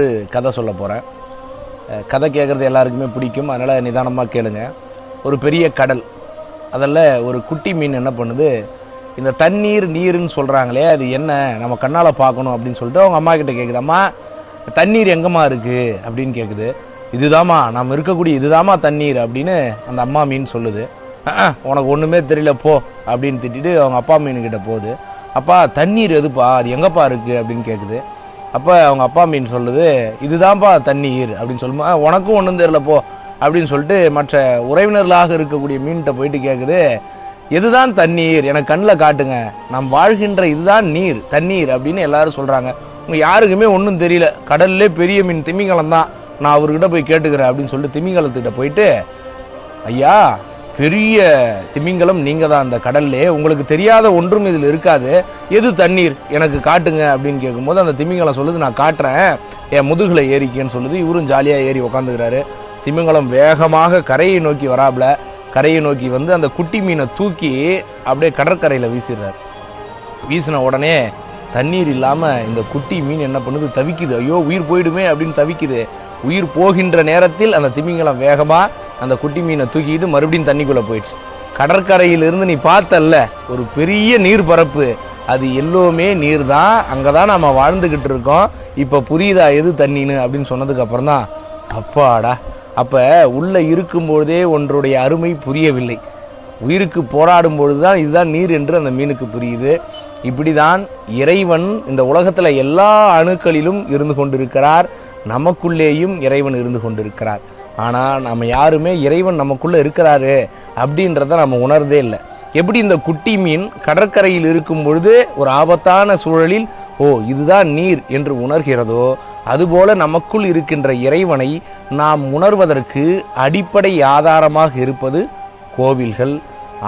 ஒரு கதை சொல்ல போகிறேன் கதை கேட்குறது எல்லாருக்குமே பிடிக்கும். அதனால் நிதானமாக கேளுங்க. ஒரு பெரிய கடல். அதில் ஒரு குட்டி மீன் என்ன பண்ணுது? இந்த தண்ணீர் நீருன்னு சொல்கிறாங்களே அது என்ன? நம்ம கண்ணால் பார்க்கணும் அப்படின்னு சொல்லிட்டு அவங்க அம்மா கிட்ட கேட்குது அம்மா தண்ணீர் எங்கம்மா இருக்குது அப்படின்னு கேட்குது இதுதாம்மா நம்ம இருக்கக்கூடிய இதுதாம்மா தண்ணீர் அப்படின்னு அந்த அம்மா மீன் சொல்லுது. உனக்கு ஒன்றுமே தெரியல போ அப்படின்னு திட்டிட்டு அவங்க அப்பா மீனுக்கிட்ட போகுது. அப்பா தண்ணீர் எதுப்பா? அது எங்கப்பா இருக்குது அப்படின்னு கேட்குது அப்போ அவங்க அப்பா மீன் சொல்லுது இதுதான்ப்பா தண்ணீர் அப்படின்னு சொல்லுமா உனக்கும் ஒன்றும் தெரிலப்போ போ அப்படின்னு சொல்லிட்டு மற்ற உறவினர்களாக இருக்கக்கூடிய மீன்கிட்ட போயிட்டு கேட்குது எதுதான் தண்ணீர் எனக்கு கண்ணில் காட்டுங்க நாம் வாழ்கின்ற இதுதான் நீர் தண்ணீர் அப்படின்னு எல்லாரும் சொல்கிறாங்க உங்கள் யாருக்குமே ஒன்றும் தெரியல கடல்லே பெரிய மீன் திமிங்கலம் தான் நான் அவர்கிட்ட போய் கேட்டுக்கிறேன் அப்படின்னு சொல்லிட்டு திமிங்கலத்துக்கிட்ட போயிட்டு ஐயா பெரிய திமிங்கலம் நீங்கள் தான் அந்த கடல்லே. உங்களுக்கு தெரியாத ஒன்றும் இதில் இருக்காது. எது தண்ணீர்? எனக்கு காட்டுங்க அப்படின்னு கேட்கும்போது அந்த திமிங்கலம் சொல்லுது நான் காட்டுறேன். என் முதுகில் ஏறிக்கேன்னு சொல்லுது. இவரும் ஜாலியாக ஏறி உக்காந்துக்கிறாரு. திமிங்கலம் வேகமாக கரையை நோக்கி வராப்ல. கரையை நோக்கி வந்து அந்த குட்டி மீனை தூக்கி அப்படியே கடற்கரையில் வீசிடுறாரு. வீசின உடனே தண்ணீர் இல்லாமல் இந்த குட்டி மீன் என்ன பண்ணுது? தவிக்குது. ஐயோ உயிர் போயிடுமே அப்படின்னு தவிக்குது. உயிர் போகின்ற நேரத்தில் அந்த திமிங்கலம் வேகமாக அந்த குட்டி மீனை தூக்கிட்டு மறுபடியும் தண்ணிக்குள்ளே போயிடுச்சு. கடற்கரையிலிருந்து நீ பார்த்தல்ல ஒரு பெரிய நீர் பரப்பு. அது எல்லோருமே நீர் தான். அங்கே தான் நம்ம வாழ்ந்துக்கிட்டு இருக்கோம். இப்போ புரியுதா எது தண்ணின்னு அப்படின்னு சொன்னதுக்கப்புறம் தான் அப்பாடா. அப்போ உள்ளே இருக்கும்பொழுதே ஒன்றுடைய அருமை புரியவில்லை. உயிருக்கு போராடும் பொழுது தான் இதுதான் நீர் என்று அந்த மீனுக்கு புரியுது. இப்படிதான் இறைவன் இந்த உலகத்தில் எல்லா அணுக்களிலும் இருந்து கொண்டிருக்கிறார். நமக்குள்ளேயும் இறைவன் இருந்து கொண்டிருக்கிறார். ஆனால் நம்ம யாருமே இறைவன் நமக்குள்ளே இருக்கிறாரு அப்படின்றத நம்ம உணர்தே இல்லை. எப்படி இந்த குட்டி மீன் கடற்கரையில் இருக்கும் பொழுது ஒரு ஆபத்தான சூழலில் ஓ இதுதான் நீர் என்று உணர்கிறதோ அதுபோல நமக்குள் இருக்கின்ற இறைவனை நாம் உணர்வதற்கு அடிப்படை ஆதாரமாக இருப்பது கோவில்கள்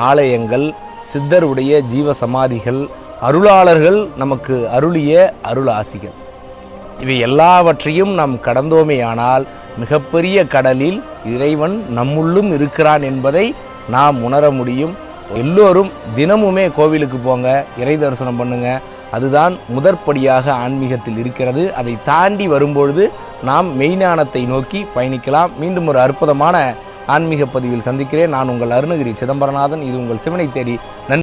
ஆலயங்கள் சித்தருடைய ஜீவ சமாதிகள் அருளாளர்கள் நமக்கு அருளிய அருளாசிகள். இவை எல்லாவற்றையும் நாம் கடந்தோமேயானால் மிகப்பெரிய கடலில் இறைவன் நம்முள்ளும் இருக்கிறான் என்பதை நாம் உணர முடியும். எல்லோரும் தினமுமே கோவிலுக்கு போங்க இறை தரிசனம் பண்ணுங்க. அதுதான் முதற்படியாக ஆன்மீகத்தில் இருக்கிறது. அதை தாண்டி வரும்பொழுது நாம் மெய்ஞானத்தை நோக்கி பயணிக்கலாம். மீண்டும் ஒரு அற்புதமான ஆன்மீக பதிவில் சந்திக்கிறேன். நான் உங்கள் அருணகிரி சிதம்பரநாதன். இது உங்கள் சிவனை தேடி. நன்றி.